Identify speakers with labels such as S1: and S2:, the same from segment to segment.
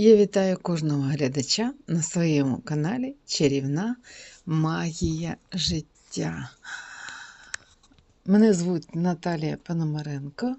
S1: Я вітаю кожного глядача на своєму каналі Чарівна Магія життя. Мене звуть Наталія Пономаренко.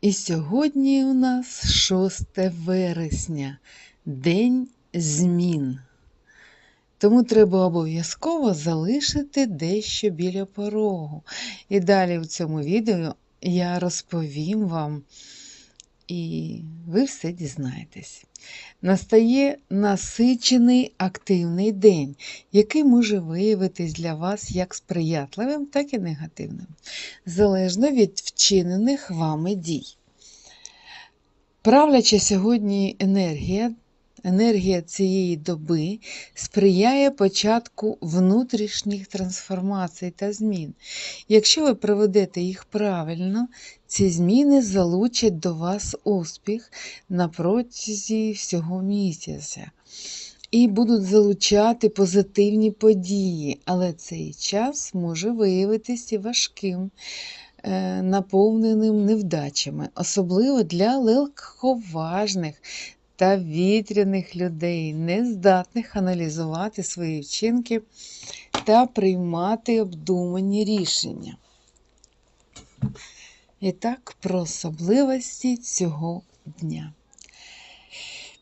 S1: І сьогодні у нас 6 вересня, День змін. Тому треба обов'язково залишити дещо біля порогу. І далі в цьому відео я розповім вам і ви все дізнаєтесь. Настає насичений активний день, який може виявитись для вас як сприятливим, так і негативним, залежно від вчинених вами дій. Правляча сьогодні енергія, енергія цієї доби сприяє початку внутрішніх трансформацій та змін. Якщо ви проведете їх правильно, ці зміни залучать до вас успіх на протязі всього місяця і будуть залучати позитивні події, але цей час може виявитися важким, е, наповненим невдачами, особливо для легковажних та вітряних людей, не здатних аналізувати свої вчинки та приймати обдумані рішення. І так, про особливості цього дня.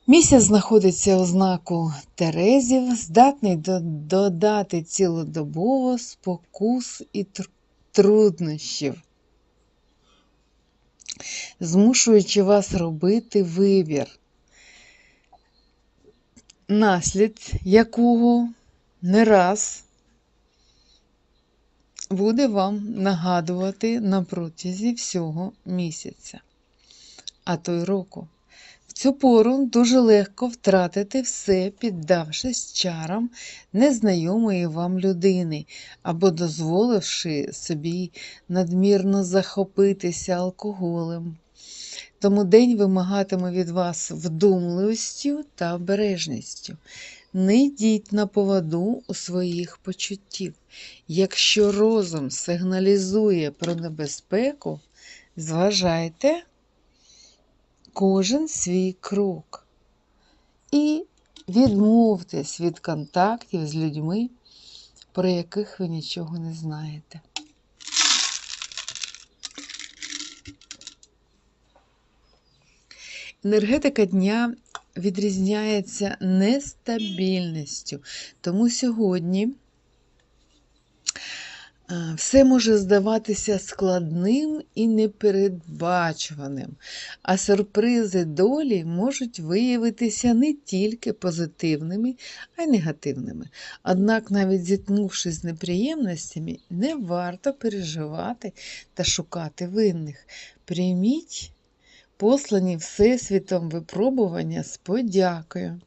S1: Місяць знаходиться у знаку Терезів, здатний до- додати цілодобово спокус і тр- труднощів, змушуючи вас робити вибір, наслід якого не раз буде вам нагадувати на протязі всього місяця, а то й року. В цю пору дуже легко втратити все, піддавшись чарам незнайомої вам людини або дозволивши собі надмірно захопитися алкоголем. Тому день вимагатиме від вас вдумливістю та обережністю. Не йдіть на поводу у своїх почуттів. Якщо розум сигналізує про небезпеку, зважайте кожен свій крок і відмовтесь від контактів з людьми, про яких ви нічого не знаєте. Енергетика дня відрізняється нестабільністю, тому сьогодні е, все може здаватися складним і непередбачуваним, а сюрпризи долі можуть виявитися не тільки позитивними, а й негативними. Однак, навіть зіткнувшись з неприємностями, не варто переживати та шукати винних. Прийміть послані Всесвітом випробування з подякою.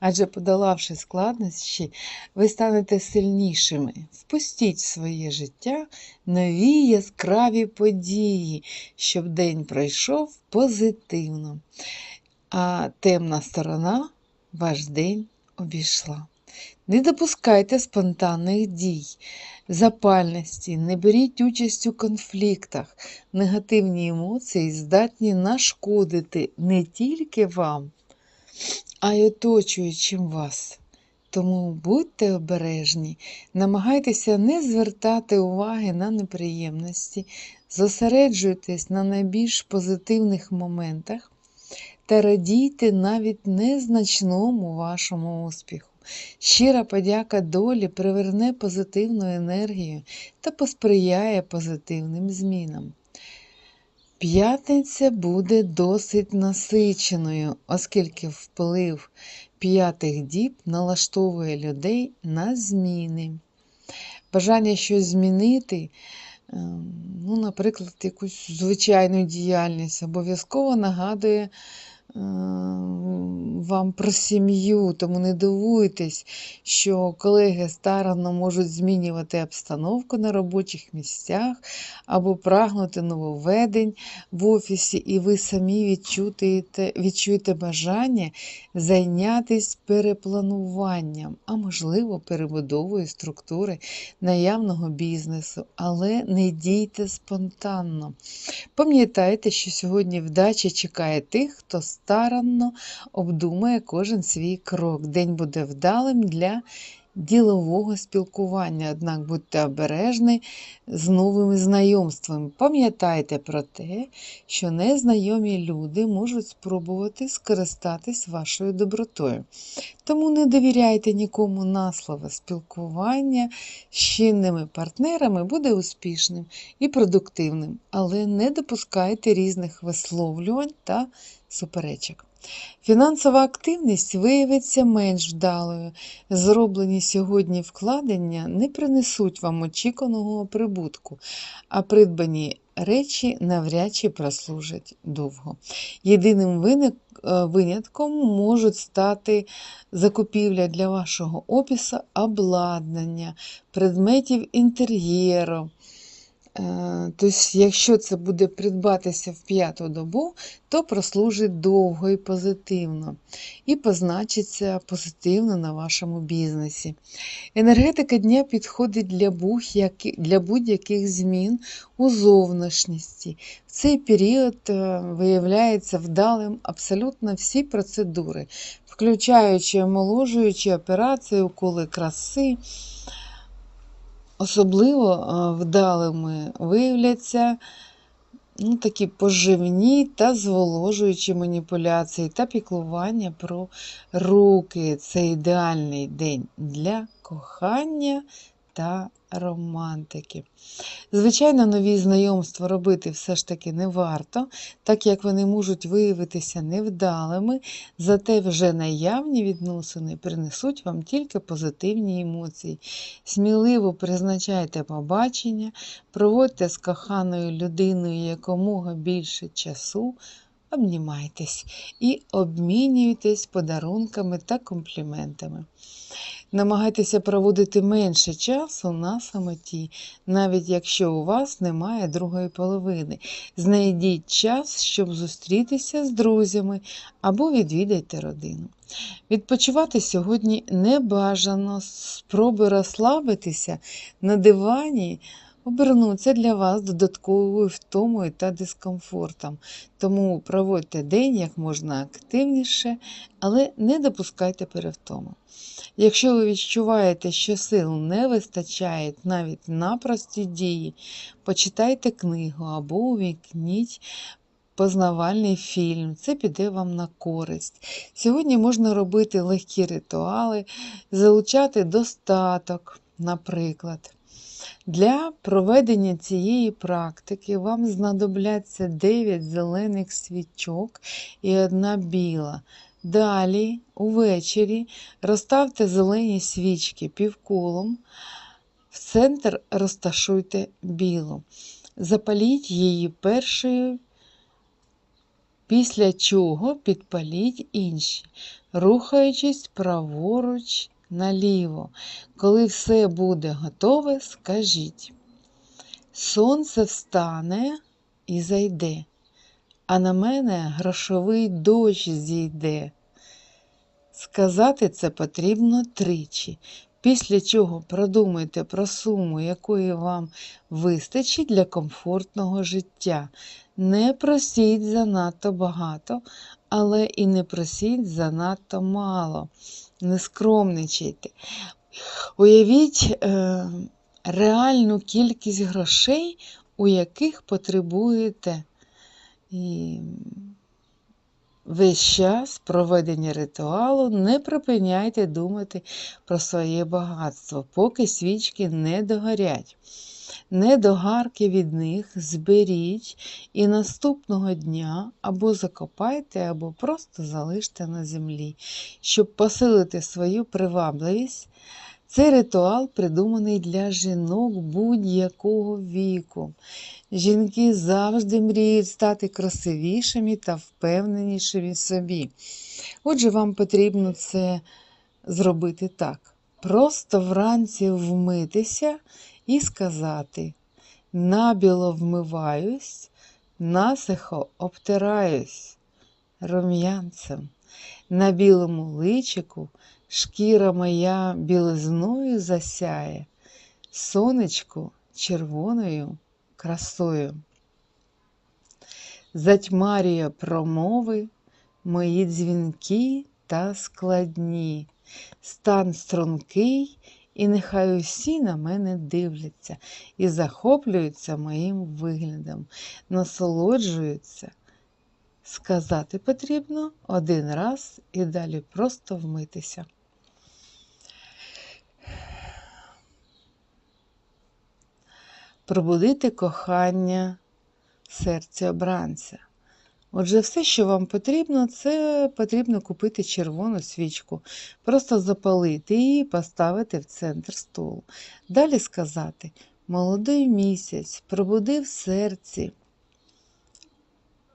S1: Адже, подолавши складнощі, ви станете сильнішими. Впустіть в своє життя нові яскраві події, щоб день пройшов позитивно, а темна сторона ваш день обійшла. Не допускайте спонтанних дій, запальності, не беріть участь у конфліктах. Негативні емоції здатні нашкодити не тільки вам, а й оточуючим вас. Тому будьте обережні, намагайтеся не звертати уваги на неприємності, зосереджуйтесь на найбільш позитивних моментах та радійте навіть незначному вашому успіху. Щира подяка долі приверне позитивну енергію та посприяє позитивним змінам. П'ятниця буде досить насиченою, оскільки вплив п'ятих діб налаштовує людей на зміни. Бажання щось змінити, ем, ну, наприклад, якусь звичайну діяльність, обов'язково нагадує вам про сім'ю, тому не дивуйтесь, що колеги старанно можуть змінювати обстановку на робочих місцях або прагнути нововведень в офісі, і ви самі відчуєте, відчуєте бажання зайнятися переплануванням, а можливо, перебудовою структури наявного бізнесу, але не дійте спонтанно. Пам'ятайте, що сьогодні вдача чекає тих, хто старанно обдумає кожен свій крок. День буде вдалим для ділового спілкування, однак будьте обережні з новими знайомствами. Пам'ятайте про те, що незнайомі люди можуть спробувати скористатись вашою добротою. Тому не довіряйте нікому на слово. Спілкування з чинними партнерами буде успішним і продуктивним, але не допускайте різних висловлювань та суперечок. Фінансова активність виявиться менш вдалою. Зроблені сьогодні вкладення не принесуть вам очікуваного прибутку, а придбані речі навряд чи прослужать довго. Єдиним е, винятком можуть стати закупівля для вашого офісу обладнання, предметів інтер'єру. Тобто, якщо це буде придбатися в п'яту добу, то прослужить довго і позитивно, і позначиться позитивно на вашому бізнесі. Енергетика дня підходить для будь-яких змін у зовнішності. В цей період е, виявляється вдалим абсолютно всі процедури, включаючи омоложуючі операції, уколи краси. Особливо вдалими виявляться ну, такі поживні та зволожуючі маніпуляції та піклування про руки. Це ідеальний день для кохання та романтики. Звичайно, нові знайомства робити все ж таки не варто, так як вони можуть виявитися невдалими, зате вже наявні відносини принесуть вам тільки позитивні емоції. Сміливо призначайте побачення, проводьте з коханою людиною якомога більше часу, обнімайтесь і обмінюйтесь подарунками та компліментами. Намагайтеся проводити менше часу на самоті, навіть якщо у вас немає другої половини. Знайдіть час, щоб зустрітися з друзями або відвідайте родину. Відпочивати сьогодні не бажано, спроби розслабитися на дивані обернуться для вас додатковою втомою та дискомфортом. Тому проводьте день як можна активніше, але не допускайте перевтому. Якщо ви відчуваєте, що сил не вистачає навіть на прості дії, почитайте книгу або увікніть познавальний фільм. Це піде вам на користь. Сьогодні можна робити легкі ритуали, залучати достаток, наприклад. Для проведення цієї практики вам знадобляться 9 зелених свічок і одна біла. Далі, увечері, розставте зелені свічки півколом, в центр розташуйте білу. Запаліть її першою, після чого підпаліть інші, рухаючись праворуч наліво. Коли все буде готове, скажіть. Сонце встане і зайде, а на мене грошовий дощ зійде. Сказати це потрібно тричі, після чого продумайте про суму, якої вам вистачить для комфортного життя. Не просіть занадто багато, але і не просіть занадто мало. Не скромничайте. Уявіть е, реальну кількість грошей, у яких потребуєте. І весь час проведення ритуалу не припиняйте думати про своє багатство, поки свічки не догорять. Недогарки від них зберіть і наступного дня або закопайте, або просто залиште на землі, щоб посилити свою привабливість. Цей ритуал придуманий для жінок будь-якого віку. Жінки завжди мріють стати красивішими та впевненішими в собі. Отже, вам потрібно це зробити так. Просто вранці вмитися і сказати: набіло вмиваюсь, насихо обтираюсь рум'янцем. На білому личику шкіра моя білизною засяє, сонечку червоною красою. Затьмарює промови мої дзвінки та складні, стан стрункий, і нехай усі на мене дивляться і захоплюються моїм виглядом, насолоджуються. Сказати потрібно один раз і далі просто вмитися. Пробудити кохання серця обранця. Отже, все, що вам потрібно, це потрібно купити червону свічку, просто запалити її і поставити в центр столу. Далі сказати: молодий місяць, пробуди в серці.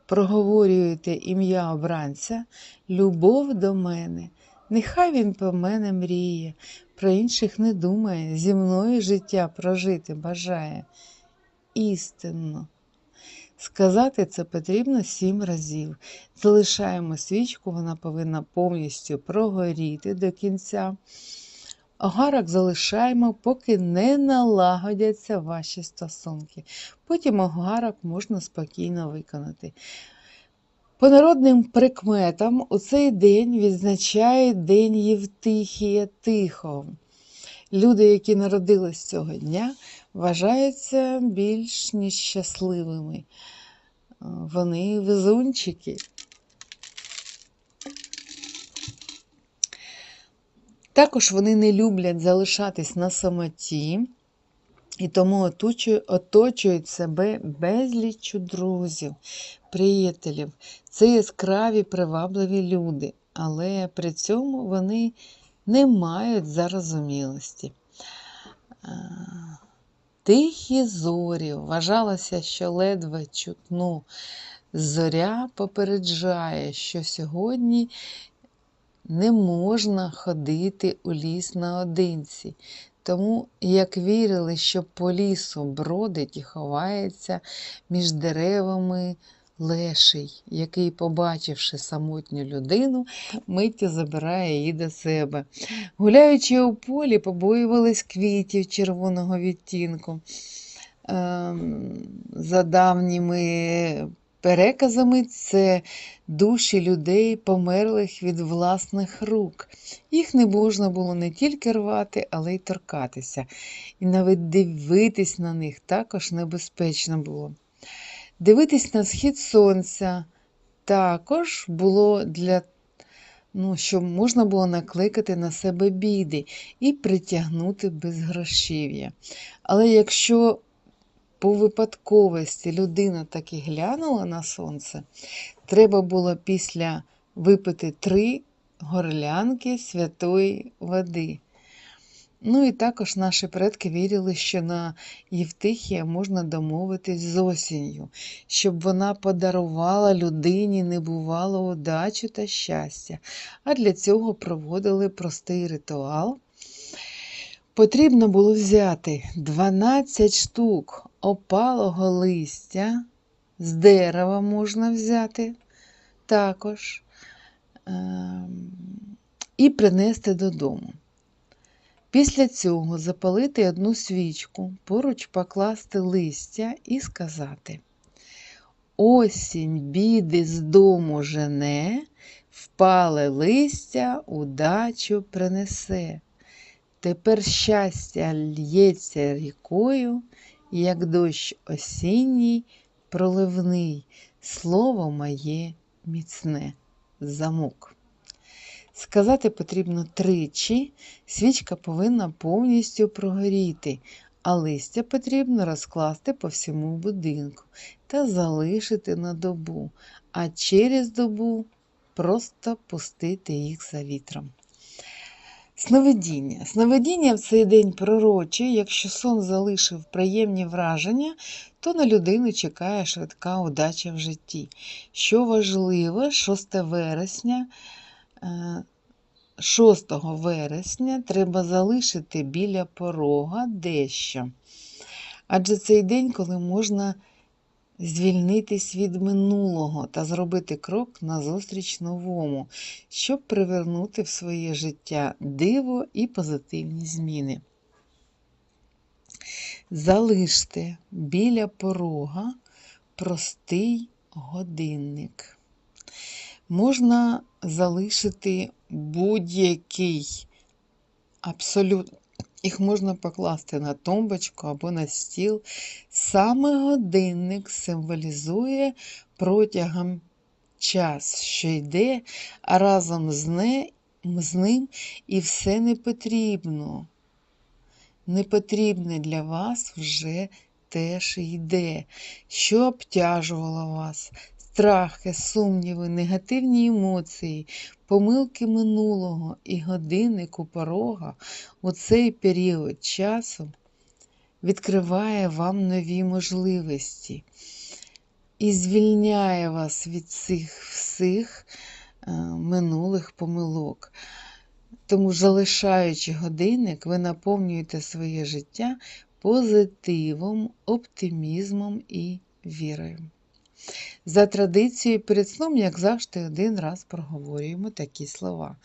S1: Проговорюєте ім'я обранця, любов до мене. Нехай він по мене мріє, про інших не думає, зі мною життя прожити бажає. Істинно. Сказати це потрібно сім разів. Залишаємо свічку, вона повинна повністю прогоріти до кінця. Огарок залишаємо, поки не налагодяться ваші стосунки. Потім огарок можна спокійно виконати. По народним прикметам у цей день відзначає День Євтихія Тихого. Люди, які народились цього дня, вважаються більш ніж щасливими. Вони везунчики. Також вони не люблять залишатись на самоті і тому оточують себе безліччю друзів, приятелів. Це яскраві, привабливі люди, але при цьому вони не мають зарозумілості. Тихі зорі вважалося, що ледве чутну. Зоря попереджає, що сьогодні не можна ходити у ліс наодинці. Тому, як вірили, що по лісу бродить і ховається між деревами леший, який, побачивши самотню людину, миттю забирає її до себе. Гуляючи у полі, побоювались квітів червоного відтінку. Ем, за давніми переказами, це душі людей, померлих від власних рук. Їх не можна було не тільки рвати, але й торкатися. І навіть дивитись на них також небезпечно було. Дивитись на схід сонця також було для ну, щоб можна було накликати на себе біди і притягнути безгрошів'я. Але якщо по випадковості людина таки глянула на сонце, треба було після випити три горлянки святої води. Ну і також наші предки вірили, що на Євтихія можна домовитись з осінню, щоб вона подарувала людині небувалу удачу та щастя, а для цього проводили простий ритуал. Потрібно було взяти 12 штук опалого листя, з дерева можна взяти також, ем, і принести додому. Після цього запалити одну свічку, поруч покласти листя і сказати: Осінь біди з дому жене, впале листя удачу принесе. Тепер щастя л'ється рікою, як дощ осінній, проливний, слово моє міцне замок. Сказати потрібно тричі, свічка повинна повністю прогоріти, а листя потрібно розкласти по всьому будинку та залишити на добу, а через добу просто пустити їх за вітром. Сновидіння. Сновидіння в цей день пророчі, якщо сон залишив приємні враження, то на людину чекає швидка удача в житті. Що важливо, 6 вересня. 6 е, вересня треба залишити біля порога дещо. Адже цей день, коли можна звільнитись від минулого та зробити крок назустріч новому, щоб привернути в своє життя диво і позитивні зміни. Залиште біля порога простий годинник. Можна залишити будь-який абсолютно. Їх можна покласти на тумбочку або на стіл. Саме годинник символізує протягом час, що йде, а разом з, не, з ним і все не потрібно. Непотрібне для вас вже теж йде, що обтяжувало вас, страхи, сумніви, негативні емоції, помилки минулого і годинник у порога у цей період часу відкриває вам нові можливості і звільняє вас від цих всіх е, минулих помилок. Тому, залишаючи годинник, ви наповнюєте своє життя позитивом, оптимізмом і вірою. За традицією, перед сном, як завжди, один раз проговорюємо такі слова.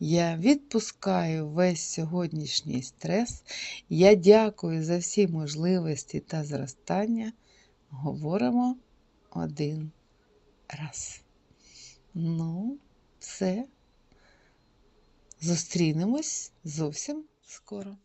S1: Я відпускаю весь сьогоднішній стрес. Я дякую за всі можливості та зростання. Говоримо один раз. Ну, все. Зустрінемось зовсім скоро.